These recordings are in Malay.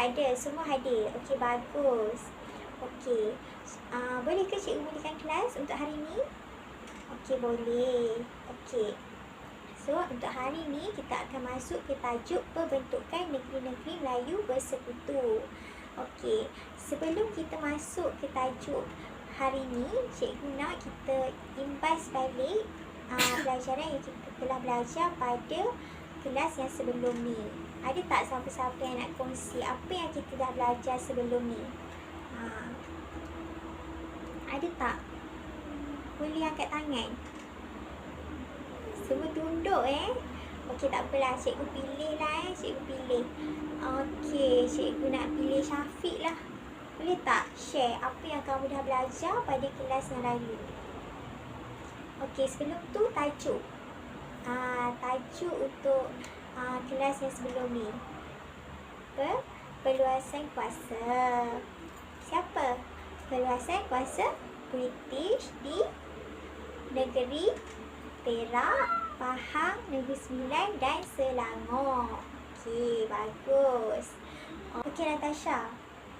Ada, semua hadir. Okey, bagus. Okey. Uh, boleh ke cikgu mulakan kelas untuk hari ni? Okey, boleh. Okey. So, untuk hari ni kita akan masuk ke tajuk pembentukan negeri-negeri Melayu bersekutu. Okey, sebelum kita masuk ke tajuk hari ni, cikgu nak kita imbas balik uh, pelajaran yang kita telah belajar pada kelas yang sebelum ni. Ada tak siapa-siapa yang nak kongsi apa yang kita dah belajar sebelum ni? Ha. Ada tak? Boleh angkat tangan. Semua tunduk eh. Okey tak apalah. Cikgu pilih lah eh. Cikgu pilih. Okey. Cikgu nak pilih Syafiq lah. Boleh tak share apa yang kamu dah belajar pada kelas yang lalu? Okey. Sebelum tu tajuk. Ah, tajuk untuk uh, kelas yang sebelum ni. Apa? Perluasan kuasa. Siapa? Perluasan kuasa British di negeri Perak, Pahang, Negeri Sembilan dan Selangor. Okey, bagus. Okey, Natasha.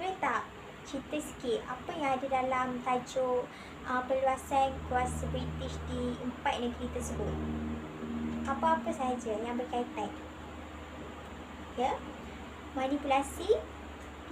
Boleh tak cerita sikit apa yang ada dalam tajuk uh, perluasan kuasa British di empat negeri tersebut? Apa-apa saja yang berkaitan. Ya. Manipulasi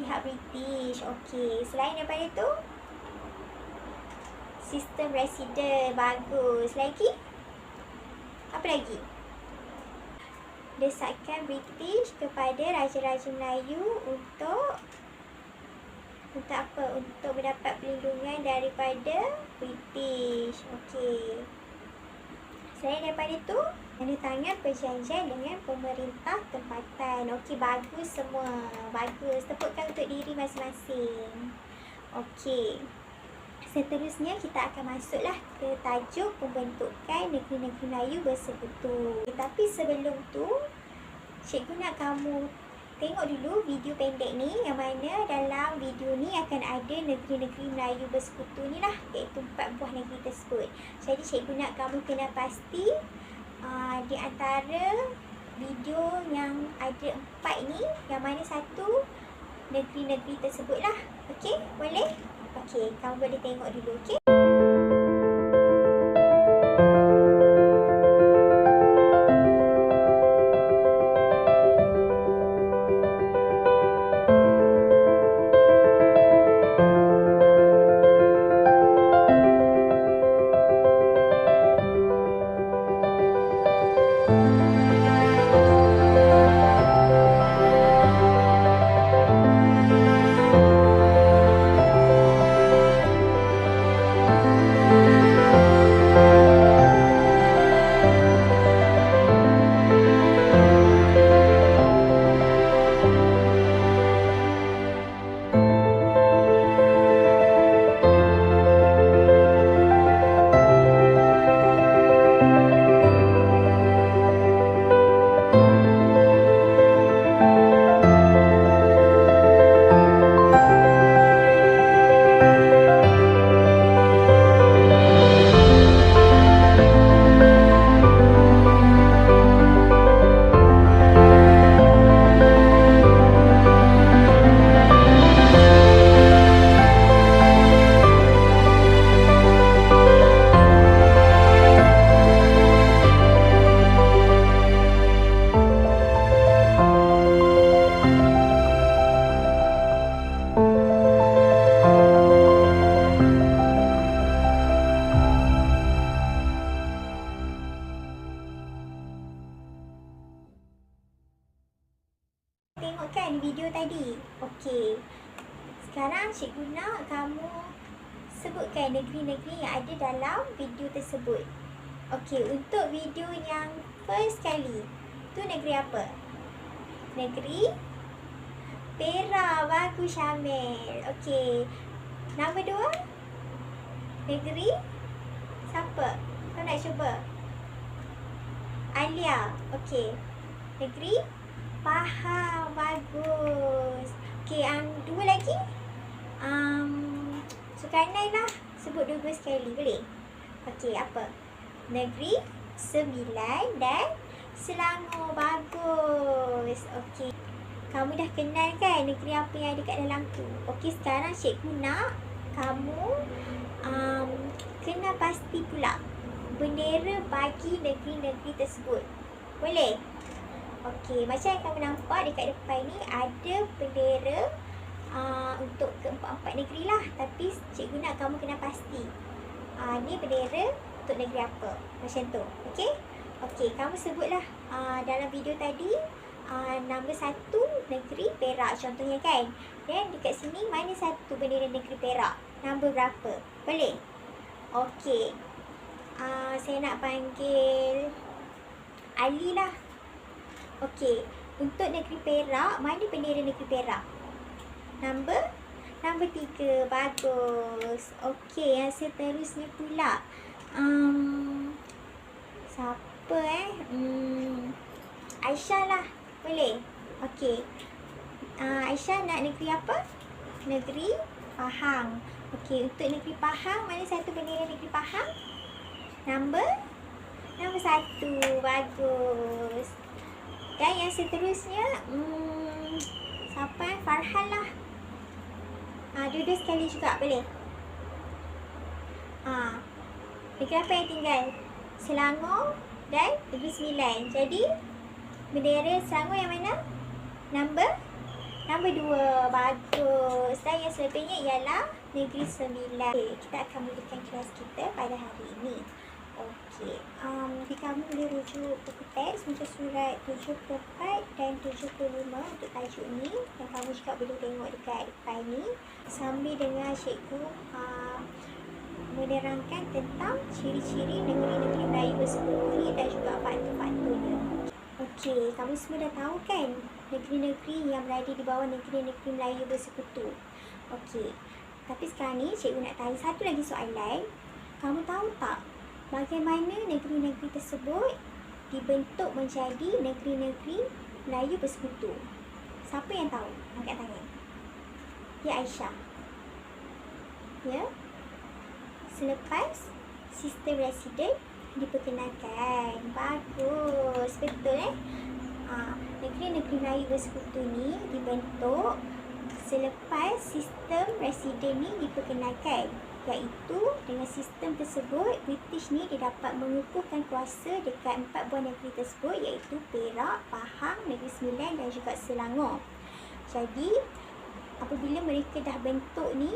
pihak British. Okey. Selain daripada itu, sistem residen bagus. Lagi? Apa lagi? Desakan British kepada Raja-Raja Melayu untuk untuk apa? Untuk mendapat perlindungan daripada British. Okey. Selain daripada itu, tanda tangan perjanjian dengan pemerintah tempatan. Okey, bagus semua. Bagus. Tepukkan untuk diri masing-masing. Okey. Seterusnya kita akan masuklah ke tajuk pembentukan negeri-negeri Melayu bersekutu. Tapi sebelum tu, cikgu nak kamu tengok dulu video pendek ni yang mana dalam video ni akan ada negeri-negeri Melayu bersekutu ni lah iaitu empat buah negeri tersebut. Jadi cikgu nak kamu kena pasti Ah, di antara video yang ada empat ni yang mana satu negeri-negeri tersebut lah. Okey, boleh? Okey, kamu boleh tengok dulu, okey? Okey, untuk video yang first kali, tu negeri apa? Negeri Perak. Bagus Syamil. Okey. Nama dua? Negeri siapa? Kau nak cuba? Alia. Okey. Negeri Pahang. Bagus. Okey, um, dua lagi? Um, Sukainai lah. Sebut dua-dua sekali boleh? Okey, apa? Negeri Sembilan dan Selangor. Bagus. Okey. Kamu dah kenal kan negeri apa yang ada kat dalam tu? Okey, sekarang cikgu nak kamu um, kena pasti pula bendera bagi negeri-negeri tersebut. Boleh? Okey, macam yang kamu nampak dekat depan ni ada bendera uh, untuk keempat-empat negeri lah. Tapi cikgu nak kamu kena pasti. Uh, ni bendera untuk negeri apa? Macam tu. Okey? Okey, kamu sebutlah uh, dalam video tadi uh, nombor satu negeri Perak contohnya kan. Dan dekat sini mana satu bendera negeri Perak? Nombor berapa? Boleh? Okey. Uh, saya nak panggil Ali lah. Okey. Untuk negeri Perak, mana bendera negeri Perak? Nombor? Nombor tiga. Bagus. Okey, yang seterusnya pula. Um, siapa eh? Hmm, Aisyah lah. Boleh? Okey. Uh, Aisyah nak negeri apa? Negeri Pahang. Okey, untuk negeri Pahang, mana satu bendera negeri Pahang? Nombor? Nombor satu. Bagus. Dan yang seterusnya, hmm, siapa? Farhan lah. Uh, dua-dua sekali juga, boleh? Ah, uh, negeri apa yang tinggal? Selangor dan Negeri Sembilan. Jadi, bendera Selangor yang mana? Nombor? Nombor dua. Bagus. Dan yang selepasnya ialah Negeri Sembilan. Okay, kita akan mulakan kelas kita pada hari ini. Okey. Um, jadi kamu boleh rujuk buku teks muka surat 74 dan 75 untuk tajuk ni. Dan kamu juga boleh tengok dekat depan ni. Sambil dengan cikgu uh, menerangkan tentang ciri-ciri negeri-negeri Melayu bersekutu ni dan juga faktor-faktornya. Okey, kamu semua dah tahu kan negeri-negeri yang berada di bawah negeri-negeri Melayu bersekutu. Okey, tapi sekarang ni cikgu nak tanya satu lagi soalan. Kamu tahu tak bagaimana negeri-negeri tersebut dibentuk menjadi negeri-negeri Melayu bersekutu? Siapa yang tahu? Angkat tangan. Ya Aisyah. Ya. Selepas sistem residen diperkenalkan. Bagus. Betul eh? Ha, negeri-negeri Melayu bersekutu ni dibentuk selepas sistem residen ni diperkenalkan iaitu dengan sistem tersebut British ni dia dapat mengukuhkan kuasa dekat empat buah negeri tersebut iaitu Perak, Pahang, Negeri Sembilan dan juga Selangor. Jadi apabila mereka dah bentuk ni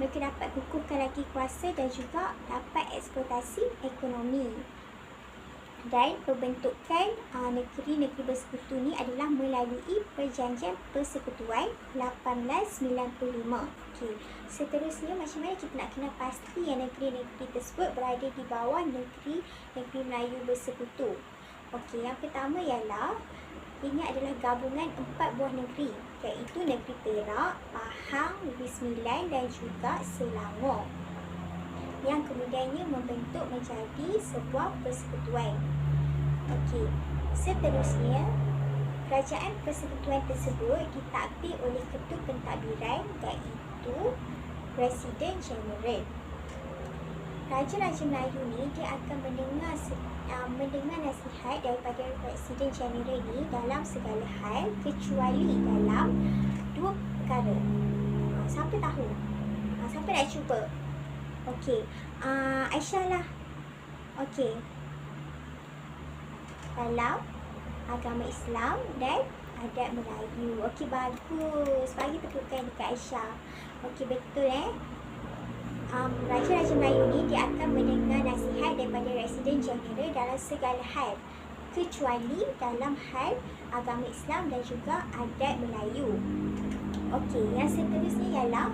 mereka dapat kukuhkan lagi kuasa dan juga dapat eksploitasi ekonomi. Dan pembentukan uh, negeri-negeri bersekutu ni adalah melalui perjanjian persekutuan 1895. Okey. Seterusnya macam mana kita nak kena pasti yang negeri-negeri tersebut berada di bawah negeri-negeri Melayu bersekutu. Okey, yang pertama ialah ini adalah gabungan empat buah negeri iaitu negeri Perak, Pahang, Sembilan dan juga Selangor yang kemudiannya membentuk menjadi sebuah persekutuan. Okey, seterusnya kerajaan persekutuan tersebut ditakdir oleh ketua pentadbiran iaitu Presiden Jeneral. Raja-raja Melayu ni dia akan mendengar uh, mendengar nasihat daripada Presiden Jeneral ini dalam segala hal kecuali dalam dua perkara. Uh, siapa tahu? Uh, siapa nak cuba? Okey. Uh, Aisyah lah. Okey. Dalam agama Islam dan adat Melayu. Okey, bagus. Bagi tepukan dekat Aisyah. Okey, betul eh? Um, Raja-Raja Melayu ni dia akan mendengar nasihat daripada Residen Jeneral dalam segala hal kecuali dalam hal agama Islam dan juga adat Melayu. Okey, yang seterusnya ialah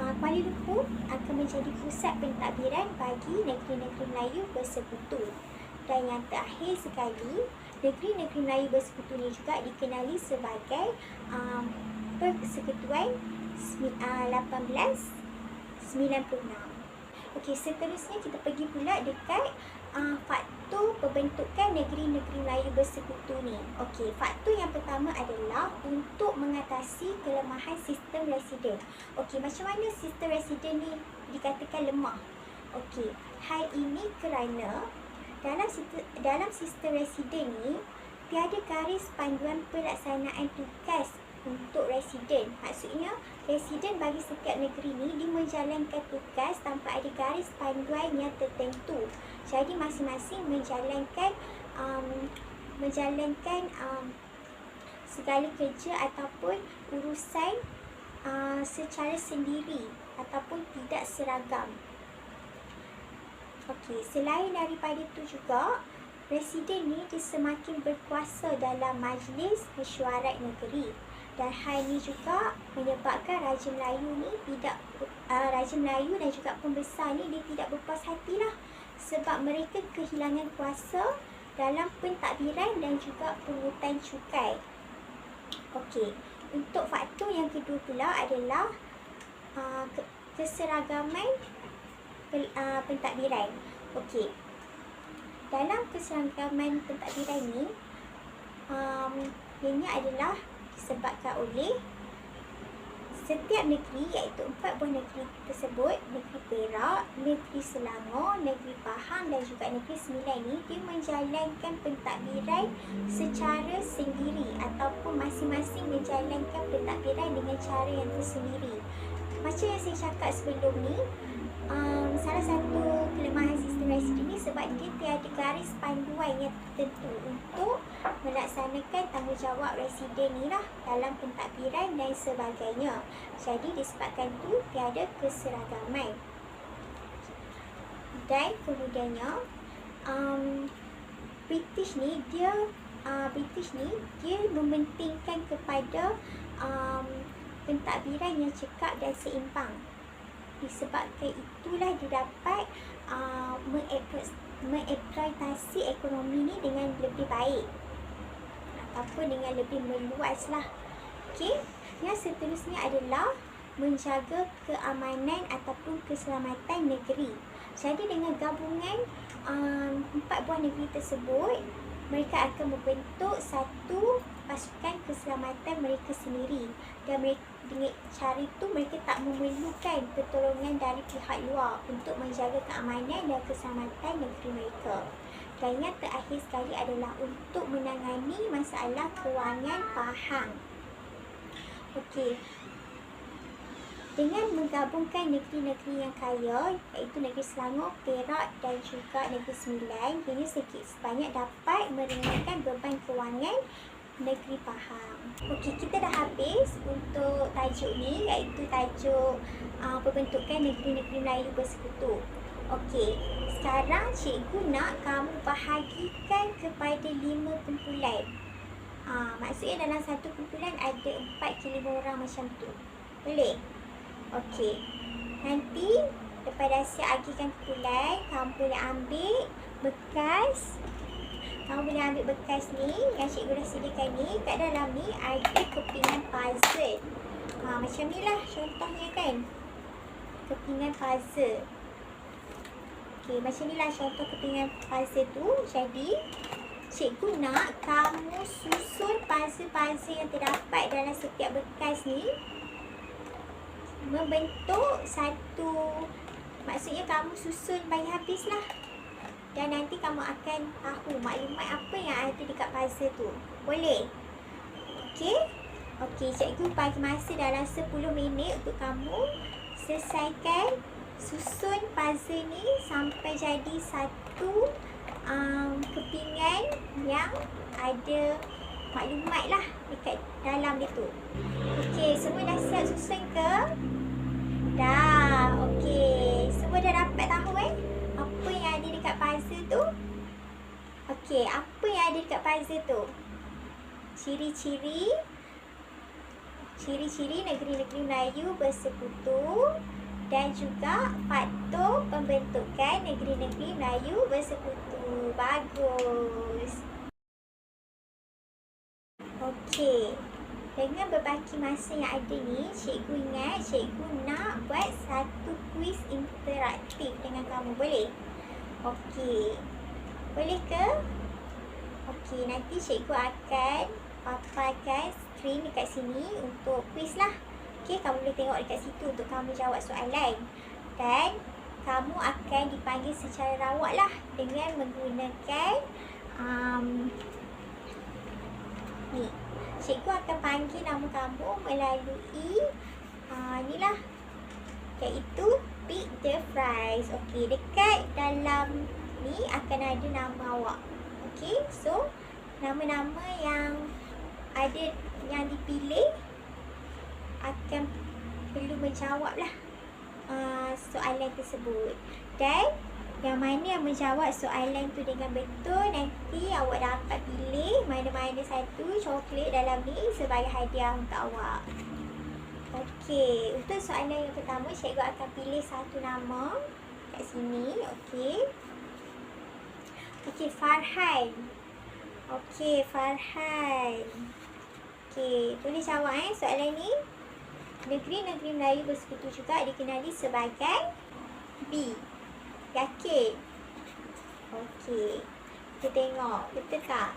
uh, Kuala Lumpur akan menjadi pusat pentadbiran bagi negeri-negeri Melayu bersekutu. Dan yang terakhir sekali, negeri-negeri Melayu bersekutu ni juga dikenali sebagai um, Persekutuan uh, 18 96. Okey, seterusnya kita pergi pula dekat uh, faktor pembentukan negeri-negeri Melayu bersekutu ni. Okey, faktor yang pertama adalah untuk mengatasi kelemahan sistem residen. Okey, macam mana sistem residen ni dikatakan lemah? Okey, hal ini kerana dalam sistem, dalam sistem residen ni tiada garis panduan pelaksanaan tugas untuk residen. Maksudnya, residen bagi setiap negeri ni dia menjalankan tugas tanpa ada garis panduan yang tertentu. Jadi masing-masing menjalankan um, menjalankan um, segala kerja ataupun urusan uh, secara sendiri ataupun tidak seragam. Okey, selain daripada itu juga, Presiden ni dia semakin berkuasa dalam majlis mesyuarat negeri. Dan hal ini juga menyebabkan Raja Melayu ni tidak uh, Raja Melayu dan juga pembesar ni dia tidak berpuas hatilah sebab mereka kehilangan kuasa dalam pentadbiran dan juga pungutan cukai. Okey, untuk faktor yang kedua pula adalah uh, keseragaman uh, pentadbiran. Okey, dalam keseragaman pentadbiran ini um, ianya adalah disebabkan oleh setiap negeri iaitu empat buah negeri tersebut negeri Perak, negeri Selangor, negeri Pahang dan juga negeri Sembilan ini dia menjalankan pentadbiran secara sendiri ataupun masing-masing menjalankan pentadbiran dengan cara yang tersendiri. Macam yang saya cakap sebelum ni um, salah satu kelemahan sistem residen ni sebab dia tiada garis panduan yang tertentu untuk melaksanakan tanggungjawab residen ni lah dalam pentadbiran dan sebagainya. Jadi disebabkan tu tiada keseragaman. Dan kemudiannya um, British ni dia uh, British ni dia mementingkan kepada um, pentadbiran yang cekap dan seimbang disebabkan itulah dia dapat uh, mengeksploitasi ekonomi ni dengan lebih baik ataupun dengan lebih meluas lah okay. yang seterusnya adalah menjaga keamanan ataupun keselamatan negeri jadi dengan gabungan um, empat buah negeri tersebut mereka akan membentuk satu pasukan keselamatan mereka sendiri dan mereka dengan cara itu mereka tak memerlukan pertolongan dari pihak luar untuk menjaga keamanan dan keselamatan negeri mereka. Dan yang terakhir sekali adalah untuk menangani masalah kewangan Pahang. Okey. Dengan menggabungkan negeri-negeri yang kaya iaitu negeri Selangor, Perak dan juga negeri Sembilan, ini sedikit sebanyak dapat meringankan beban kewangan negeri Pahang. Okey, kita dah habis untuk tajuk ni iaitu tajuk uh, pembentukan negeri-negeri Melayu bersekutu. Okey, sekarang cikgu nak kamu bahagikan kepada lima kumpulan. Uh, maksudnya dalam satu kumpulan ada empat ke lima orang macam tu. Boleh? Okey. Nanti daripada saya agikan kumpulan, kamu boleh ambil bekas kamu boleh ambil bekas ni yang cikgu dah sediakan ni kat dalam ni ada kepingan puzzle ha, macam ni lah contohnya kan kepingan puzzle ok macam ni lah contoh kepingan puzzle tu jadi cikgu nak kamu susun puzzle-puzzle yang terdapat dalam setiap bekas ni membentuk satu maksudnya kamu susun bagi habis lah dan nanti kamu akan tahu maklumat apa yang ada dekat puzzle tu. Boleh? Okey? Okey, cikgu bagi masa dalam 10 minit untuk kamu selesaikan susun puzzle ni sampai jadi satu um, kepingan yang ada maklumat lah dekat dalam dia tu. Okey, semua dah siap susun ke? Dah. Okey, semua dah dapat tahu eh? apa yang ada dekat puzzle tu? Okey, apa yang ada dekat puzzle tu? Ciri-ciri Ciri-ciri negeri-negeri Melayu bersekutu dan juga faktor pembentukan negeri-negeri Melayu bersekutu. Bagus. Okey. Dengan berbaki masa yang ada ni, cikgu ingat cikgu nak buat satu kuis interaktif dengan kamu. Boleh? Okey. Boleh ke? Okey, nanti cikgu akan paparkan skrin dekat sini untuk kuis lah. Okey, kamu boleh tengok dekat situ untuk kamu jawab soalan. Dan kamu akan dipanggil secara rawak lah dengan menggunakan um, ni. Cikgu akan panggil nama kamu melalui uh, ni lah iaitu pick the fries. Okey, dekat dalam ni akan ada nama awak. Okey, so nama-nama yang ada yang dipilih akan perlu menjawab lah uh, soalan tersebut. Dan yang mana yang menjawab soalan tu dengan betul nanti awak dapat pilih mana-mana satu coklat dalam ni sebagai hadiah untuk awak. Okey, untuk soalan yang pertama cikgu akan pilih satu nama kat sini. Okey. Okey, Farhan. Okey, Farhan. Okey, tulis jawab eh soalan ni. Negeri-negeri Melayu bersekutu juga dikenali sebagai B. Yakin? Okey. Kita tengok. Betul tak?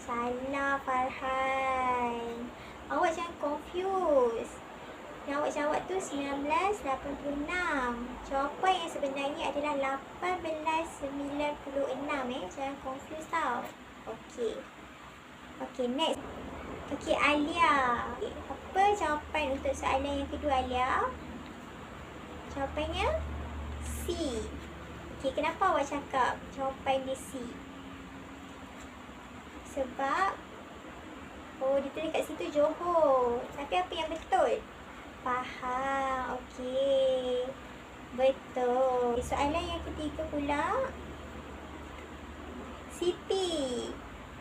Salah Farhan. Awak jangan confuse. Yang awak jawab tu 1986. Jawapan yang sebenarnya adalah 1896 eh. Jangan confuse tau. Okey. Okey, next. Okey, Alia. Apa jawapan untuk soalan yang kedua, Alia? Jawapannya? C. Okey, kenapa awak cakap jawapan dia C? Sebab Oh, dia tulis kat situ Johor. Tapi apa yang betul? Faham. Okey. Betul. Soalan yang ketiga pula. Siti.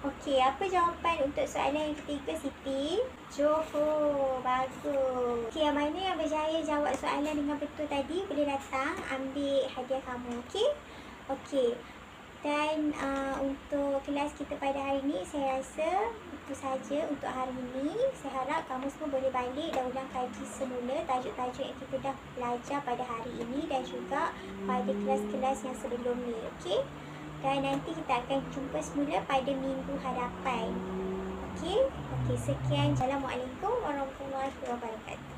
Okey, apa jawapan untuk soalan yang ketiga Siti? Johor. Bagus. Okey, yang mana yang berjaya jawab soalan dengan betul tadi boleh datang ambil hadiah kamu. Okey? Okey. Dan uh, untuk kelas kita pada hari ini saya rasa itu saja untuk hari ini. Saya harap kamu semua boleh balik dan ulang kaji semula tajuk-tajuk yang kita dah belajar pada hari ini dan juga pada kelas-kelas yang sebelum ni. Okey? Dan nanti kita akan jumpa semula pada minggu hadapan. Okey? Okey, sekian. Assalamualaikum warahmatullahi wabarakatuh.